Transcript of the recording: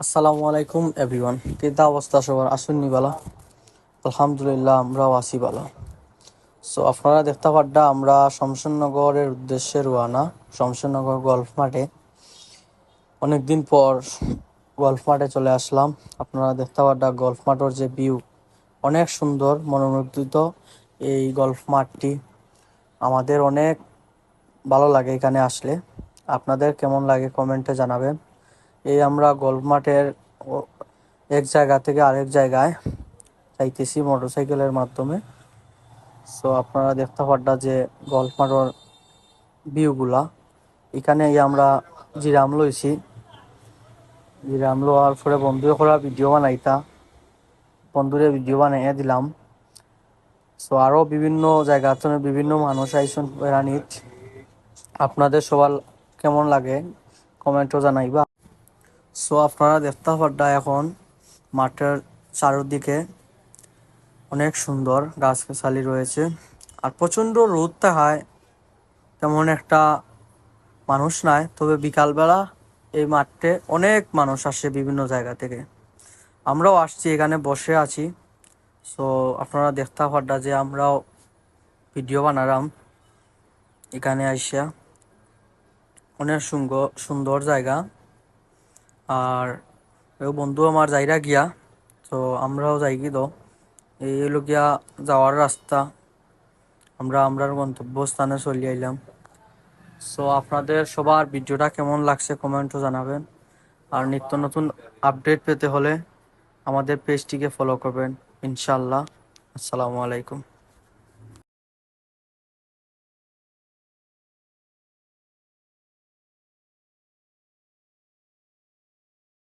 আসসালামু আলাইকুম এভরিওয়ান কেদা অবস্থা সবার? আসুননি বালা। আলহামদুলিল্লাহ, আমরাও আছি বালা। সো আপনারা দেখতে পাড্ডা আমরা শমশেরনগরের উদ্দেশ্যে রোয়ানা শমশেরনগর গল্ফ মাঠে। অনেকদিন পর গল্ফ মাঠে চলে আসলাম। আপনারা দেখতে পাড্ডা গল্ফ মাঠের যে ভিউ অনেক সুন্দর মনোমুগ্ধিত এই গল্ফ মাঠটি। আমাদের অনেক ভালো লাগে এখানে আসলে। আপনাদের কেমন লাগে কমেন্টে জানাবেন। এই আমরা গল্ফ মাঠের এক জায়গা থেকে আরেক জায়গায় যাইতেছি মোটরসাইকেলের মাধ্যমে। সো আপনারা দেখতে পাড্ডা যে গল্ফ মাঠের ভিউগুলা এখানে আমরা জিরাম লইছি। জিরাম লওয়ার পরে বন্ধু করা ভিডিও বানাইতা। বন্ধুরে ভিডিও বানাইয়া দিলাম। সো আরও বিভিন্ন জায়গা থেকে বিভিন্ন মানুষ আইসন বেড়ানিত আপনাদের সবার কেমন লাগে? কমেন্টও জানাইবা। সো আপনারা দেখতে পাড্ডা এখন মাঠের চারদিকে অনেক সুন্দর গাছগাছালি রয়েছে আর প্রচণ্ড রোদ থাকায় তেমন একটা মানুষ নাই। তবে বিকালবেলা এই মাঠে অনেক মানুষ আসে বিভিন্ন জায়গা থেকে। আমরাও আসছি, এখানে বসে আছি। সো আপনারা দেখতে পাড্ডা যে আমরাও ভিডিও বানালাম এখানে আইসা। অনেক সুন্দর সুন্দর জায়গা। আর বন্ধু আমার যাইরা গিয়া, তো আমরাও যাই কি তো এই হলো গিয়া যাওয়ার রাস্তা। আমরা, আমরার গন্তব্যস্থানে চলে আইলাম। সো আপনাদের সবার ভিডিওটা কেমন লাগছে কমেন্টও জানাবেন। আর নিত্য নতুন আপডেট পেতে হলে আমাদের পেজটিকে ফলো করবেন। ইনশাল্লাহ আসসালামু আলাইকুম।